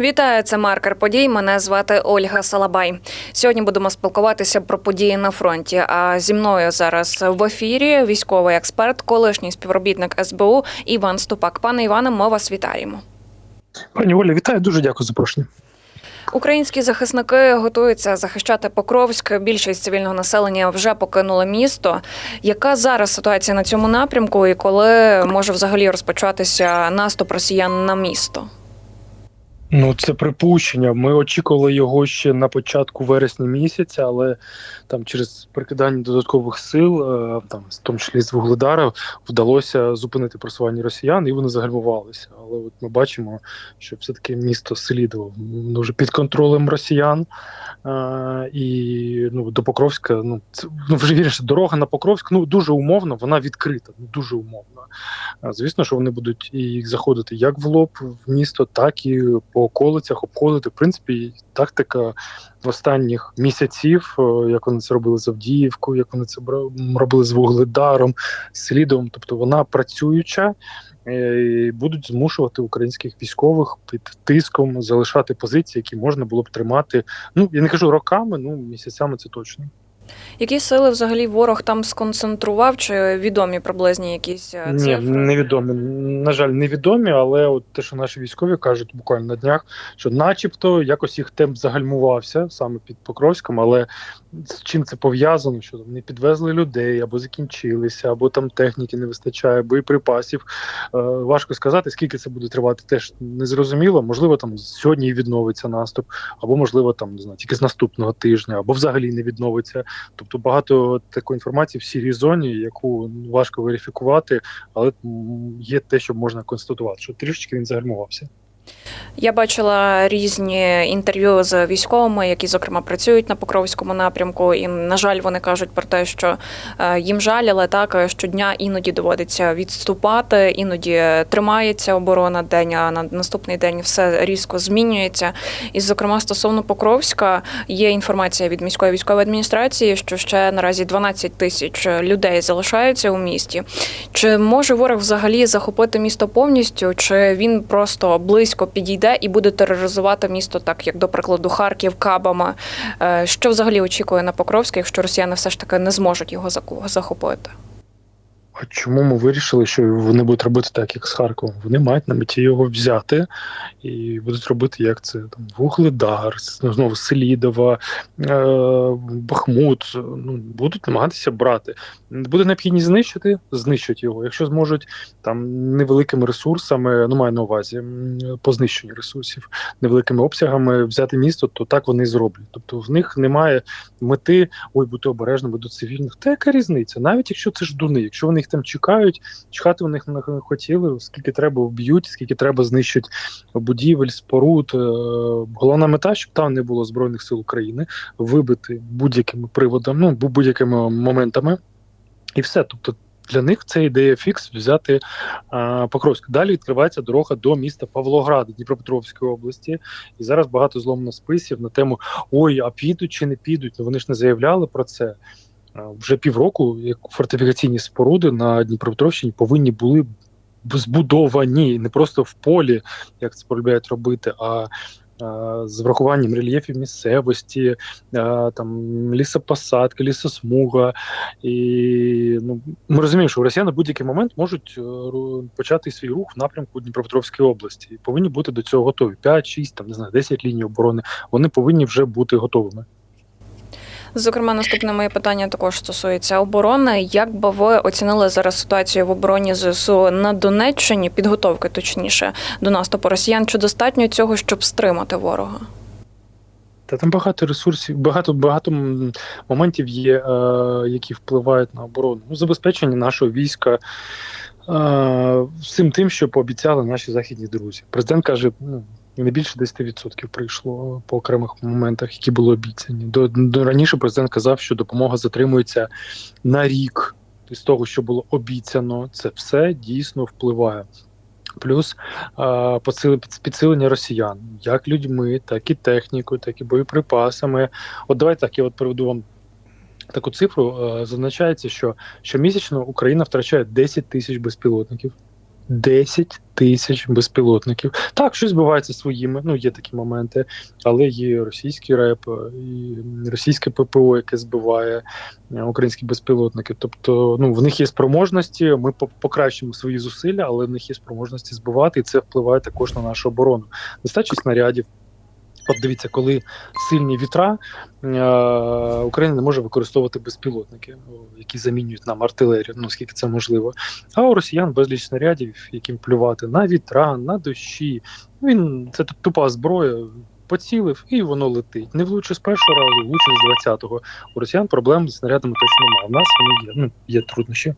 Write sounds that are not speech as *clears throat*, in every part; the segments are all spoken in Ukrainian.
Вітаю, це маркер подій. Мене звати Ольга Салабай. Сьогодні будемо спілкуватися про події на фронті. А зі мною зараз в ефірі військовий експерт, колишній співробітник СБУ Іван Ступак. Пане Іване, ми вас вітаємо. Пані Оля, вітаю, дуже дякую за запрошення. Українські захисники готуються захищати Покровськ. Більшість цивільного населення вже покинуло місто. Яка зараз ситуація на цьому напрямку, і коли може взагалі розпочатися наступ росіян на місто? Ну, це припущення. Ми очікували його ще на початку вересня місяця, але там через прикидання додаткових сил, е, там в тому числі з Вугледара, вдалося зупинити просування росіян, і вони загальмувалися. Але от ми бачимо, що все-таки місто Селідово дуже під контролем росіян. Е, І ну, до Покровська, ну це ну вже вірніше, дорога на Покровськ, ну дуже умовно, вона відкрита, ну дуже умовно. А, Звісно, що вони будуть і заходити як в лоб в місто, так і по околицях обходити. В принципі, тактика останніх місяців, е, як вони це робили з Авдіївкою, як вони це робили з Вугледаром, Слідом. Тобто вона працююча. е, Будуть змушувати українських військових під тиском залишати позиції, які можна було б тримати. Ну я не кажу роками, ну місяцями це точно. Які сили взагалі ворог там сконцентрував? Чи відомі приблизні якісь цифри? Ні, невідомі. На жаль, невідомі, але от те, що наші військові кажуть буквально на днях, що начебто якось їх темп загальмувався саме під Покровськом, але з чим це пов'язано, що там не підвезли людей, або закінчилися, або там техніки не вистачає, боєприпасів. Е, важко сказати, скільки це буде тривати, теж незрозуміло. Можливо, там сьогодні відновиться наступ, або можливо, там не знаю, тільки з наступного тижня, або взагалі не відновиться. Тобто багато такої інформації в сірій зоні, яку важко верифікувати, але є те, що можна констатувати, що трішечки він загальмувався. Я бачила різні інтерв'ю з військовими, які зокрема працюють на Покровському напрямку. І на жаль, вони кажуть про те, що е, їм жаль, але так е, щодня іноді доводиться відступати, іноді тримається оборона день, а на наступний день все різко змінюється. І, зокрема, стосовно Покровська, є інформація від міської військової адміністрації, що ще наразі 12 тисяч людей залишаються у місті. Чи може ворог взагалі захопити місто повністю, чи він просто близько підійде і буде тероризувати місто, так як до прикладу Харків, Кабами? Е, Що взагалі очікує на Покровське, якщо росіяни все ж таки не зможуть його захопити? А чому ми вирішили, що вони будуть робити так, як з Харковом? Вони мають на меті його взяти і будуть робити, як це там Вугледар, ну, знову Селідова, е, Бахмут. Ну будуть намагатися брати. Буде необхідність знищити, знищать його. Якщо зможуть там невеликими ресурсами, ну маю на увазі по знищенню ресурсів, невеликими обсягами взяти місто, то так вони зроблять. Тобто в них немає мети ой, бути обережними до цивільних. Та яка різниця? Навіть якщо це ж дуни, якщо вони їх там чекають, чекати вони не хотіли, скільки треба вб'ють, скільки треба знищать будівель, споруд. Е, Головна мета, щоб там не було збройних сил України, вибити будь-якими приводами, ну будь-якими моментами, і все. Тобто. Для них це ідея фікс взяти а, Покровськ. Далі відкривається дорога до міста Павлограда Дніпропетровської області. І зараз багато зломно списів на тему ой, а підуть чи не підуть. Ну вони ж не заявляли про це. Вже півроку як фортифікаційні споруди на Дніпропетровщині повинні були збудовані не просто в полі, як це полюбляють робити, а а, з врахуванням рельєфів місцевості, там лісопосадки, лісосмуга. І ну, ми розуміємо, що росіяни в будь-який момент можуть е, почати свій рух в напрямку Дніпропетровської області. І повинні бути до цього готові. 5, 6, там не знаю, 10 ліній оборони. Вони повинні вже бути готовими. Зокрема, наступне моє питання також стосується оборони. Як би ви оцінили зараз ситуацію в обороні ЗСУ на Донеччині, підготовки точніше до наступу росіян? Чи достатньо цього, щоб стримати ворога? Та там багато ресурсів, багато багато моментів є, е, які впливають на оборону. Ну, забезпечення нашого війська е, всім тим, що пообіцяли наші західні друзі. Президент каже, ну. Не більше 10% прийшло по окремих моментах, які були обіцяні. До, до раніше президент казав, що допомога затримується на рік з того, що було обіцяно. Це все дійсно впливає. Плюс посили- підсилення росіян, як людьми, так і технікою, так і боєприпасами. От давайте так, я от приведу вам таку цифру. Е, зазначається, що щомісячно Україна втрачає 10 тисяч безпілотників. 10 тисяч безпілотників. Так, щось бувається своїми, ну є такі моменти, але є російський реп, і російське ППО, яке збиває е, українські безпілотники. Тобто, ну в них є спроможності. Ми по- покращимо свої зусилля, але в них є спроможності збивати, і це впливає також на нашу оборону. Нестача снарядів. От дивіться, коли сильні вітра, е, Україна не може використовувати безпілотники, які замінюють нам артилерію, ну це можливо. А у росіян безліч снарядів, яким плювати на вітра, на дощі. Він це тупа зброя. Поцілив і воно летить. Не влучив з першого разу, влучив з 20-го. У росіян проблем з снарядами точно немає. У нас вони є. Ну є труднощі.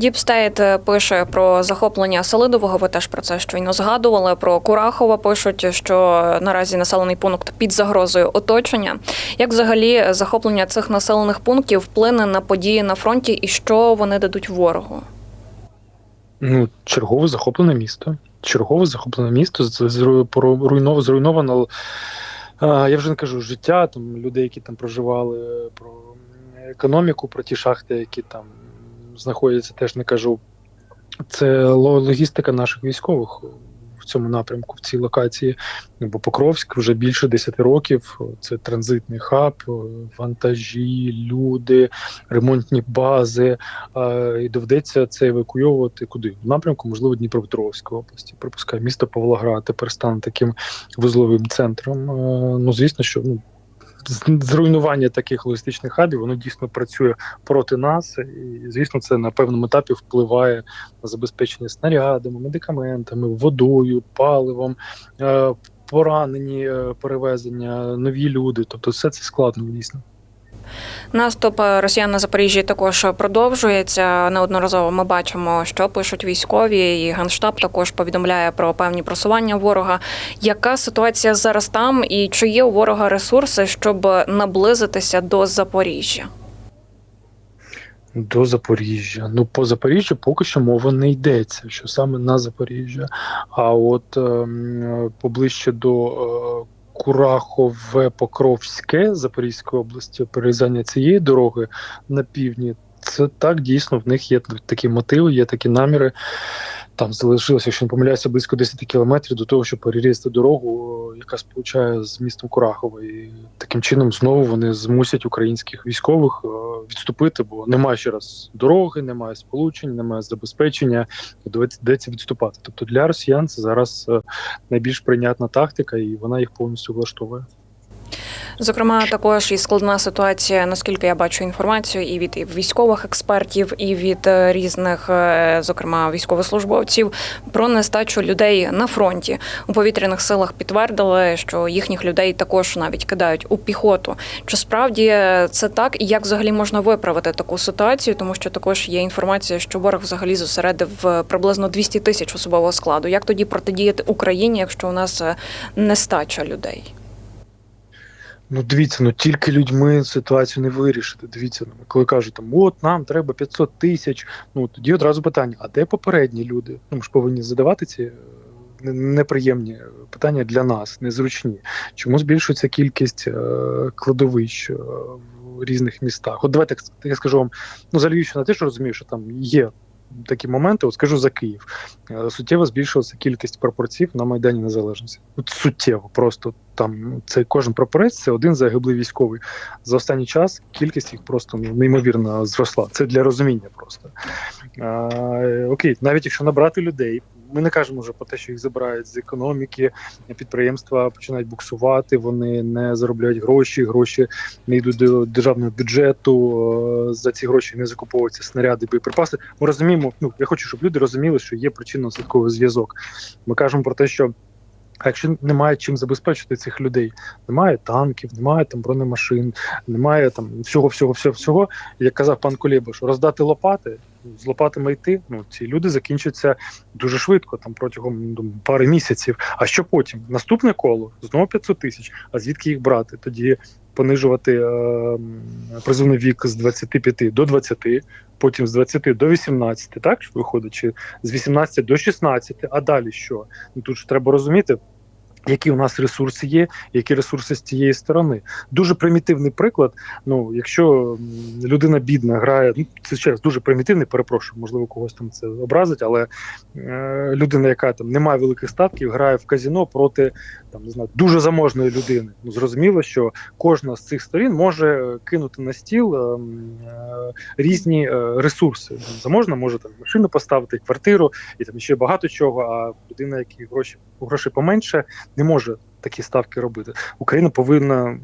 Діпстейт е, пише про захоплення Селидового. Ви теж про це щойно згадували. Про Курахова пишуть, що наразі населений пункт під загрозою оточення. Як взагалі захоплення цих населених пунктів вплине на події на фронті і що вони дадуть ворогу? Ну, чергове захоплене місто. Чергове захоплене місто зруйновано. Я вже не кажу життя там людей, які там проживали, про економіку, про ті шахти, які там знаходяться, теж не кажу. Це логістика наших військових в цьому напрямку, в цій локації. Ну, Бо Покровськ вже більше 10 років. Це транзитний хаб, вантажі, люди, ремонтні бази. І доведеться це евакуйовувати куди? В напрямку, можливо, Дніпропетровської області. Припускаю, місто Павлоград тепер стане таким вузловим центром. Е, Ну, звісно, що ну. Зруйнування таких логістичних хабів воно дійсно працює проти нас, і звісно, це на певному етапі впливає на забезпечення снарядами, медикаментами, водою, паливом, е, поранені е, перевезення, нові люди. Тобто, все це складно дійсно. Наступ е, росіян на Запоріжжі також продовжується. Неодноразово ми бачимо, що пишуть військові, і генштаб також повідомляє про певні просування ворога. Яка ситуація зараз там, і чи є у ворога ресурси, щоб наблизитися до Запоріжжя? До Запоріжжя. Ну, по Запоріжжю поки що мова не йдеться, що саме на Запоріжжя. А от ем, поближче до е, Курахове Покровське Запорізької області, перерізання цієї дороги на півдні. Це так дійсно в них є такі мотиви, є такі наміри. Там залишилося, якщо не помиляюся, близько 10 кілометрів до того, щоб перерізати дорогу, яка сполучає з містом Курахове. І таким чином знову вони змусять українських військових е, відступити, бо немає ще раз дороги, немає сполучень, немає забезпечення. доведеться відступати. Тобто для росіян це зараз е, найбільш прийнятна тактика, і вона їх повністю влаштовує. Зокрема, також і складна ситуація, наскільки я бачу інформацію, і від військових експертів, і від е, різних, е, зокрема, військовослужбовців про нестачу людей на фронті. У повітряних силах підтвердили, що їхніх людей також навіть кидають у піхоту. Чи справді це так, і як взагалі можна виправити таку ситуацію? Тому що також є інформація, що ворог взагалі зосередив е, приблизно 200 тисяч особового складу. Як тоді протидіяти Україні, якщо у нас е, нестача людей? Ну, дивіться, ну тільки людьми ситуацію не вирішити. Дивіться, ну, коли кажуть, там, от нам треба 500 тисяч. Ну тоді одразу питання: а де попередні люди? Ну, ми ж повинні задавати ці е, неприємні питання для нас, незручні. Чому збільшується кількість е, кладовищ е, в різних містах? От давайте я скажу вам, ну за Львівщину теж розумію, що там є. Такі моменти, от скажу за Київ. Е, Суттєво збільшилася кількість прапорців на Майдані Незалежності. От суттєво, просто там це кожен прапорець, це один загиблий військовий. За останній час кількість їх просто ну, неймовірно зросла. Це для розуміння просто. А, окей, навіть якщо набрати людей, ми не кажемо вже про те, що їх забирають з економіки, підприємства починають буксувати, вони не заробляють гроші, гроші не йдуть до державного бюджету. е, За ці гроші не закуповуються снаряди, боєприпаси. Ми розуміємо. Ну я хочу, щоб люди розуміли, що є причинно-наслідковий зв'язок. Ми кажемо про те, що. А якщо немає чим забезпечити цих людей, немає танків, немає там бронемашин, немає там всього, всього, всього, всього. Як казав пан Кулєба, що роздати лопати, з лопатами йти, ну ці люди закінчаться дуже швидко, там протягом ну, думаю, пари місяців. А що потім? Наступне коло знову 500 тисяч. А звідки їх брати? Тоді понижувати е, призовний вік з 25 до 20, потім з 20 до 18, так виходить, чи з 18 до 16, а далі що? Ну тут ж треба розуміти. Які у нас ресурси є, які ресурси з цієї сторони. Дуже примітивний приклад. Ну, якщо людина бідна грає, ну це ще раз дуже примітивний, перепрошую, можливо, когось там це образить, але е, людина, яка там не має великих статків, грає в казіно проти там не знаю, дуже заможної людини. Ну зрозуміло, що кожна з цих сторін може кинути на стіл е, е, різні е, ресурси. Заможна може там машину поставити, квартиру і там ще багато чого. А людина, які гроші грошей поменше, не може такі ставки робити. Україна повинна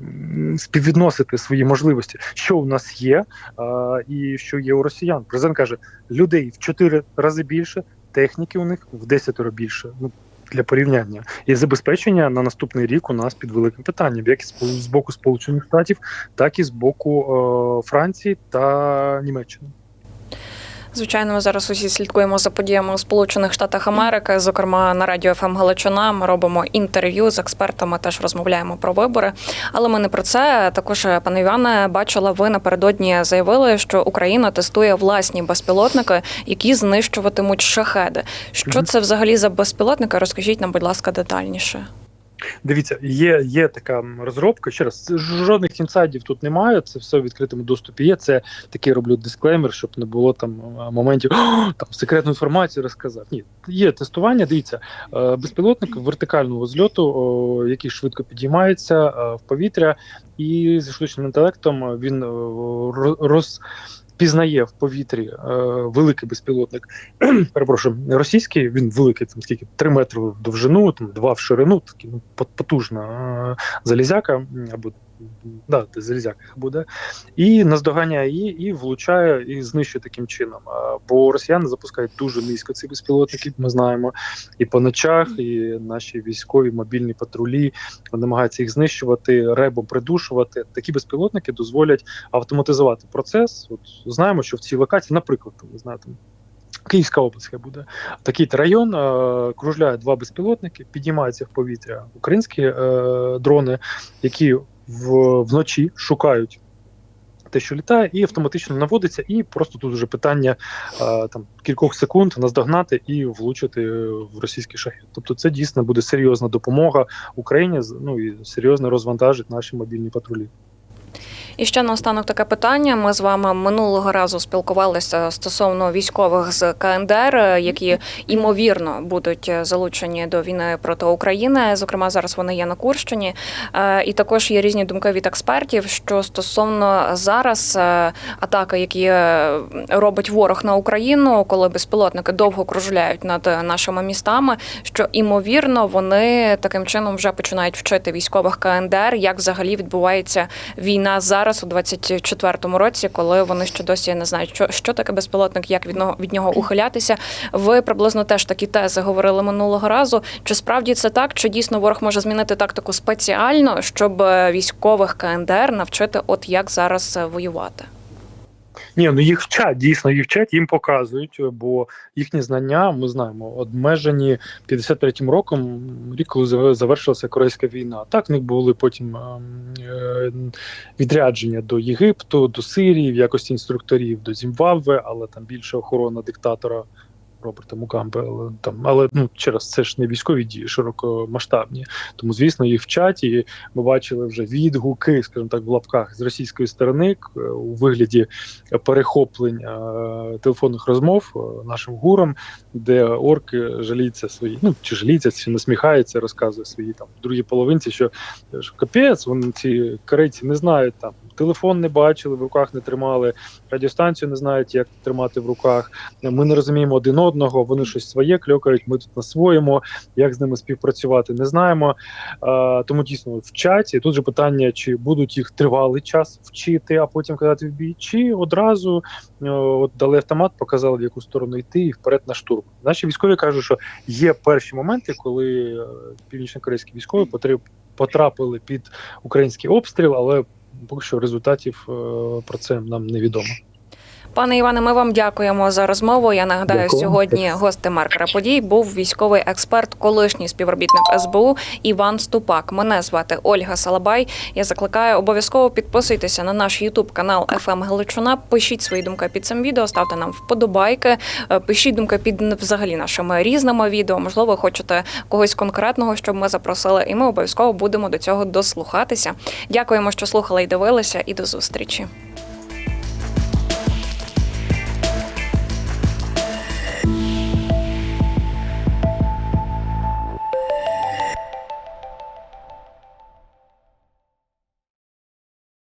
співвідносити свої можливості, що у нас є, а, і що є у росіян. Президент каже, людей в 4 рази більше, техніки у них в 10 більше. Ну для порівняння і забезпечення на наступний рік у нас під великим питанням, як з боку Сполучених Штатів, так і з боку е, Франції та Німеччини. Звичайно, ми зараз усі слідкуємо за подіями у Сполучених Штатах Америки. Зокрема, на радіо ФМ Галичина ми робимо інтерв'ю з експертами, теж розмовляємо про вибори. Але ми не про це. Також, пане Іване, бачила, ви напередодні заявили, що Україна тестує власні безпілотники, які знищуватимуть шахеди. Що це взагалі за безпілотники? Розкажіть нам, будь ласка, детальніше. Дивіться, є, є така розробка. Ще раз, жодних інсайдів тут немає. Це все в відкритому доступі є. Це такий роблю дисклеймер, щоб не було там е, моментів там секретну інформацію розказав. Ні, є тестування. Дивіться, е, безпілотник вертикального зльоту, який швидко підіймається е, в повітря, і зі штучним інтелектом він роз. Пізнає в повітрі е, великий безпілотник. *clears throat* Перепрошую, російський він великий, там скільки 3 метри в довжину, там 2 в ширину, такий ну, пот- потужна е, залізяка, або да, це залізяка буде, і наздоганяє її і влучає і знищує таким чином. Бо росіяни запускають дуже низько ці безпілотники, ми знаємо, і по ночах, і наші військові мобільні патрулі намагаються їх знищувати, ребом придушувати. Такі безпілотники дозволять автоматизувати процес. От знаємо, що в цій локації, наприклад, знаю, там. Київська область буде такий район, е, кружляє два безпілотники, піднімаються в повітря українські е, дрони, які в, вночі шукають те, що літає, і автоматично наводиться, і просто тут вже питання е, там кількох секунд наздогнати і влучити в російський шахет. Тобто, це дійсно буде серйозна допомога Україні. Ну і серйозно розвантажить наші мобільні патрулі. І ще наостанок таке питання. Ми з вами минулого разу спілкувалися стосовно військових з КНДР, які ймовірно будуть залучені до війни проти України. Зокрема, зараз вони є на Курщині. Е, І також є різні думки від експертів, що стосовно зараз е, атаки, які е, робить ворог на Україну, коли безпілотники довго кружляють над нашими містами, що імовірно вони таким чином вже починають вчити військових КНДР, як взагалі відбувається війна зараз у 24-му році, коли вони ще досі не знають, що, що таке безпілотник, як від нього від нього ухилятися. Ви приблизно теж такі тези говорили минулого разу. Чи справді це так? Чи дійсно ворог може змінити тактику спеціально, щоб е, військових КНДР навчити, от як зараз е, воювати? Ні, ну їх вчать, дійсно їх вчать, їм показують, бо їхні знання, ми знаємо, обмежені 53-м роком, рік, коли зав- завершилася Корейська війна. Так, в них були потім ем, е, відрядження до Єгипту, до Сирії, в якості інструкторів до Зімбабве, але там більше охорона диктатора. Роберта Мукамбе, але там, але ну через це ж не військові дії широкомасштабні. Тому, звісно, їх вчать, і ми бачили вже відгуки, скажімо так, в лапках з російської сторони у вигляді перехоплень е, телефонних розмов е, нашим гуром, де орки жаліться свої, ну чи жаліться, чи насміхається, розказує свої там другій половинці, що, що капець, вони ці корейці не знають там. Телефон не бачили, в руках не тримали, радіостанцію не знають, як тримати в руках. Ми не розуміємо один одного, вони щось своє кльокають, ми тут на своєму, як з ними співпрацювати, не знаємо. А, тому дійсно в чаті тут же питання, чи будуть їх тривалий час вчити, а потім казати в бій, чи одразу е, от дали автомат, показали в яку сторону йти і вперед на штурм. Наші військові кажуть, що є перші моменти, коли е, північно-корейські військові потрапили під український обстріл, але поки що результатів е, про це нам невідомо. Пане Іване, ми вам дякуємо за розмову. Я нагадаю, Дякую. сьогодні гостем маркера подій був військовий експерт, колишній співробітник СБУ Іван Ступак. Мене звати Ольга Салабай. Я закликаю обов'язково підписуйтеся на наш Ютуб канал «ФМ Галичина. Пишіть свої думки під цим відео, ставте нам вподобайки, е, пишіть думки під взагалі нашими різними відео. Можливо, ви хочете когось конкретного, щоб ми запросили, і ми обов'язково будемо до цього дослухатися. Дякуємо, що слухали і дивилися, і до зустрічі.